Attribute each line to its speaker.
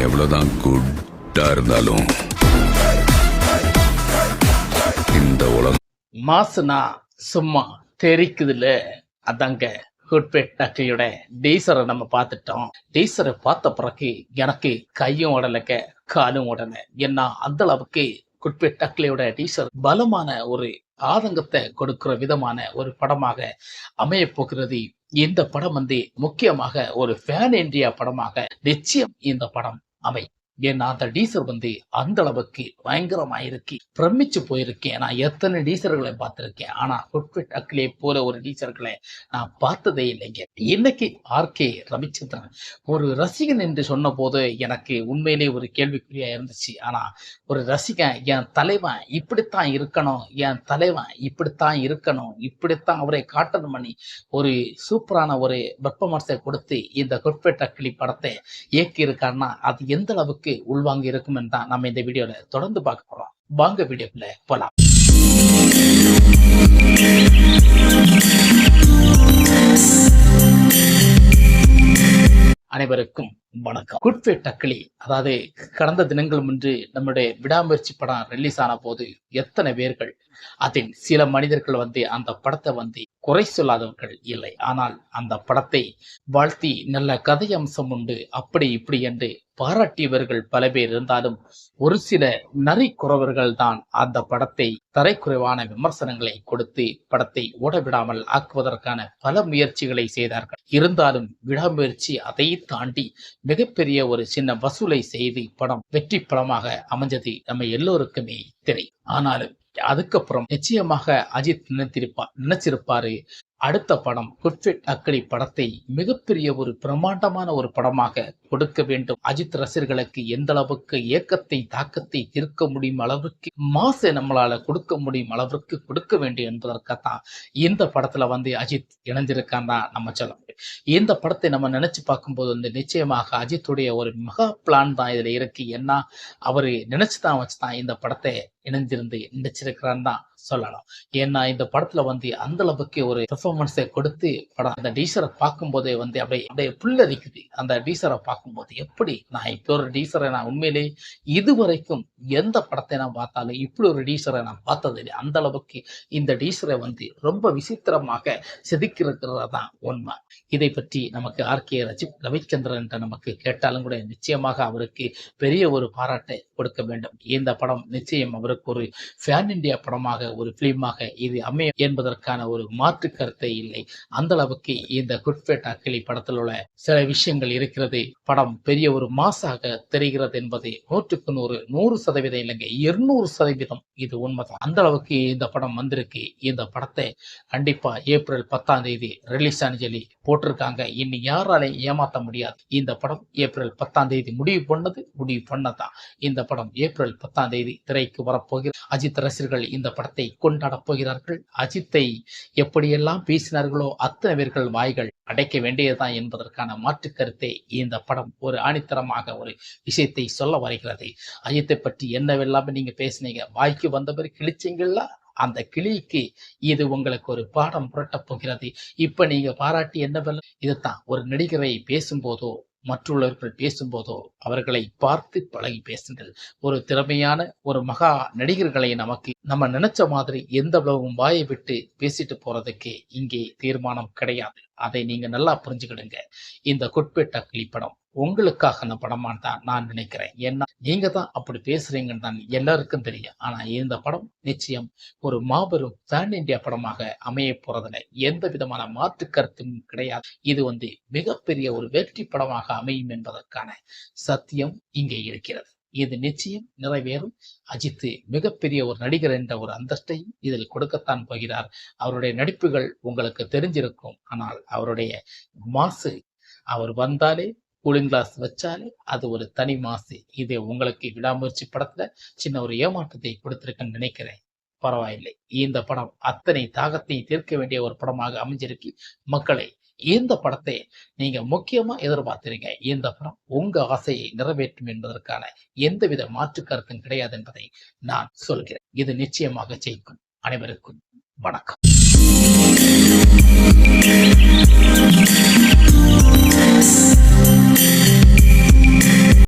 Speaker 1: அவன் எவ்வளவுதான் குட்டா இருந்தாலும் இந்த உலகம்
Speaker 2: மாசுனா சும்மா தெரிக்குதுல அதாங்க குட்பேட் டீசரை நம்ம பார்த்துட்டோம். டீசரை பார்த்த பிறகு எனக்கு கையும் உடலைக்க காலும் உடல ஏன்னா அந்த அளவுக்கு குட்பேட் டக்லியோட டீசர் பலமான ஒரு ஆதங்கத்தை கொடுக்கிற விதமான ஒரு படமாக அமைய போகிறது. இந்த படம் வந்து முக்கியமாக ஒரு ஃபேன் இந்தியா படமாக நிச்சயம் இந்த படம் அவை ஏன்னா அந்த டீசர் வந்து அந்த அளவுக்கு பயங்கரமா இருக்கு பிரமிச்சு போயிருக்கேன். நான் எத்தனை டீசர்களை பார்த்திருக்கேன். ஆனா குட்பிட் அக்லே போல ஒரு டீசர்களை நான் பார்த்ததே இல்லைங்க. இன்னைக்கு ஆர்கே ரவிச்சந்திரன் ஒரு ரசிகன் என்று சொன்ன போது எனக்கு உண்மையிலே ஒரு கேள்விக்குறியா இருந்துச்சு. ஆனா ஒரு ரசிகன் என் தலைவன் இப்படித்தான் இருக்கணும். என் தலைவன் இப்படித்தான் இருக்கணும். இப்படித்தான் அவரை காட்டணும் பண்ணி ஒரு சூப்பரான ஒரு வெப்பமரத்தை கொடுத்து இந்த குட்பேட் அக்லி படத்தை இயக்கி இருக்காருன்னா அது எந்த அளவுக்கு அளவுக்கு உள்வாங்க இருக்கும் தான் நம்ம இந்த வீடியோல தொடர்ந்து பார்க்க போறோம். வாங்க வீடியோக்குள்ள போலாம். அனைவருக்கும் வணக்கம். குட்பே டக்லி அதாவது கடந்த தினங்கள் முன்று நம்முடைய விடாமுயற்சி படம் ரிலீஸ் ஆன போது எத்தனை பேர்கள் அதில் சில மனிதர்கள் வந்து அந்த படத்தை வந்து குறை சொல்லாதவர்கள் இல்லை. ஆனால் அந்த படத்தை வாழ்த்தி நல்ல கதை அம்சம் உண்டு. அப்படி இப்படி என்று பாராட்டியவர்கள் பல பேர் இருந்தாலும் ஒரு சில நரி குறவர்கள் தான் அந்த படத்தை தரைக்குறைவான விமர்சனங்களை கொடுத்து படத்தை ஓடவிடாமல் ஆக்குவதற்கான பல முயற்சிகளை செய்தார்கள். இருந்தாலும் விடாமுயற்சி அதை தாண்டி மிகப்பெரிய ஒரு சின்ன வசூலை செய்து படம் வெற்றி படமாக அமைஞ்சது நம்ம எல்லோருக்குமே தெரியும். ஆனாலும் அதுக்கப்புறம் நிச்சயமாக அஜித் நினைத்திருப்பார் நினைச்சிருப்பாரு. அடுத்த படம் குட்ஃபிட் அக்கடி படத்தை மிகப்பெரிய ஒரு பிரம்மாண்டமான ஒரு படமாக கொடுக்க வேண்டும். அஜித் ரசிகர்களுக்கு எந்த அளவுக்கு ஏக்கத்தை தாக்கத்தை தீர்க்க முடியும் அளவுக்கு மாசை நம்மளால கொடுக்க முடியும் அளவிற்கு கொடுக்க வேண்டும் என்பதற்காகத்தான் இந்த படத்துல வந்து அஜித் இணைஞ்சிருக்கான் தான் நம்ம சொல்ல முடியும் இந்த படத்தை நம்ம நினைச்சு பார்க்கும்போது வந்து நிச்சயமாக அஜித்துடைய ஒரு மகா பிளான் தான் இதுல இருக்கு. ஏன்னா அவரு நினைச்சுதான் வச்சுதான் இந்த படத்தை இணைஞ்சிருந்து நடிச்சிருக்கிறான்னு தான் சொல்லலாம். ஏன்னா இந்த படத்துல வந்து அந்த அளவுக்கு ஒரு பெர்ஃபார்மன்ஸை கொடுத்து படம் அந்த டீசரை பார்க்கும்போதே வந்து அப்படியே அப்படியே புல்லரிக்குது. அந்த டீசரை பார்க்கும்போது எப்படி நான் இப்போ ஒரு டீசரை நான் உண்மையிலே இதுவரைக்கும் எந்த படத்தை நான் பார்த்தாலும் இப்படி ஒரு டீசரை நான் பார்த்ததில்லை. அந்த அளவுக்கு இந்த டீசரை வந்து ரொம்ப விசித்திரமாக செதுக்கிருக்கிறதா தான் உண்மை. இதை பற்றி நமக்கு ஆர்கே ரஜி ரவிச்சந்திரன் என்று நமக்கு கேட்டாலும் கூட நிச்சயமாக அவருக்கு பெரிய ஒரு பாராட்டை கொடுக்க வேண்டும். இந்த படம் நிச்சயம் அவர் அவருக்கு ஒரு ஃபேன் இந்தியா படமாக ஒரு பிலிமாக இது அமையும் என்பதற்கான ஒரு மாற்று கருத்தை இல்லை. அந்த அளவுக்கு இந்த குட்பேட் அக்கிலி படத்தில் உள்ள சில விஷயங்கள் இருக்கிறது. படம் பெரிய ஒரு மாசாக தெரிகிறது என்பது நூற்றுக்கு நூறு நூறு சதவீதம் இல்லைங்க இருநூறு சதவீதம் இது உண்மைதான். அந்த அளவுக்கு இந்த படம் வந்திருக்கு. இந்த படத்தை கண்டிப்பா ஏப்ரல் பத்தாம் தேதி ரிலீஸ் ஆனு சொல்லி போட்டிருக்காங்க. இனி யாராலையும் ஏமாத்த முடியாது. இந்த படம் ஏப்ரல் பத்தாம் தேதி முடிவு பண்ணது முடிவு பண்ணதான். இந்த படம் ஏப்ரல் பத்தாம் தேதி திரைக்கு வர போகிறார். அஜித் ரசிகர்கள் இந்த படத்தை கொண்டாடப் போகிறார்கள். அஜித்தை எப்படியெல்லாம் பேசினார்களோ அத்தனை பேர்கள் வாய்கள் அடைக்க வேண்டியதுதான் என்பதற்கான மாற்று கருத்தை இந்த படம் ஒரு ஆணித்தரமாக ஒரு விஷயத்தை சொல்ல வருகிறது. அஜித்தை பற்றி என்னவெல்லாம் நீங்க பேசினீங்க? வாய்க்கு வந்தவர் கிழிச்சிங்களா? அந்த கிளிக்கு இது உங்களுக்கு ஒரு பாடம் புரட்டப் போகிறது. இப்ப நீங்க பாராட்டி என்னவெல்லாம்? இதுதான் ஒரு நடிகரை பேசும்போதோ மற்றவர்கள் பேசும்போதோ அவர்களை பார்த்து பழகி பேசுங்கள். ஒரு திறமையான ஒரு மகா நடிகர்களை நமக்கு நம்ம நினைச்ச மாதிரி எந்த அளவும் வாயை விட்டு பேசிட்டு போறதுக்கு இங்கே தீர்மானம் கிடையாது. அதை நீங்க நல்லா புரிஞ்சுக்கிடுங்க. இந்த குட்பேட் கிளிப்படம் படம் உங்களுக்காக படமா தான் நான் நினைக்கிறேன். ஏன்னா நீங்க தான் அப்படி பேசுறீங்கன்னு தான் எல்லாருக்கும் தெரியும். ஆனா இந்த படம் நிச்சயம் ஒரு மாபெரும் பேன் இந்தியா படமாக அமைய போறதுல எந்த விதமான மாற்று கருத்தும் கிடையாது. இது வந்து மிகப்பெரிய ஒரு வெற்றி படமாக அமையும் என்பதற்கான சத்தியம் இங்கே இருக்கிறது. இது நிச்சயம் நிறைவேறும். அஜித் மிகப்பெரிய ஒரு நடிகர் என்ற ஒரு அந்தஸ்தையும் இதில் கொடுக்கத்தான் போகிறார். அவருடைய நடிப்புகள் உங்களுக்கு தெரிஞ்சிருக்கும். ஆனால் அவருடைய மாசு அவர் வந்தாலே கூலிங் கிளாஸ் வச்சாலே அது ஒரு தனி மாசு. இது உங்களுக்கு விடாமுயற்சி படத்துல சின்ன ஒரு ஏமாற்றத்தை கொடுத்திருக்கேன்னு நினைக்கிறேன். பரவாயில்லை. இந்த படம் அத்தனை தாகத்தை தீர்க்க வேண்டிய ஒரு படமாக அமைஞ்சிருக்கு. மக்களை இந்த படத்தை நீங்க முக்கியமா எதிர்பார்த்திருங்க. இந்த படம் உங்க ஆசையை நிறைவேற்றும் என்பதற்கான எந்தவித மாற்று கருத்தும் கிடையாது என்பதை நான் சொல்கிறேன். இது நிச்சயமாக ஜெயிக்கும். அனைவருக்கும் வணக்கம்.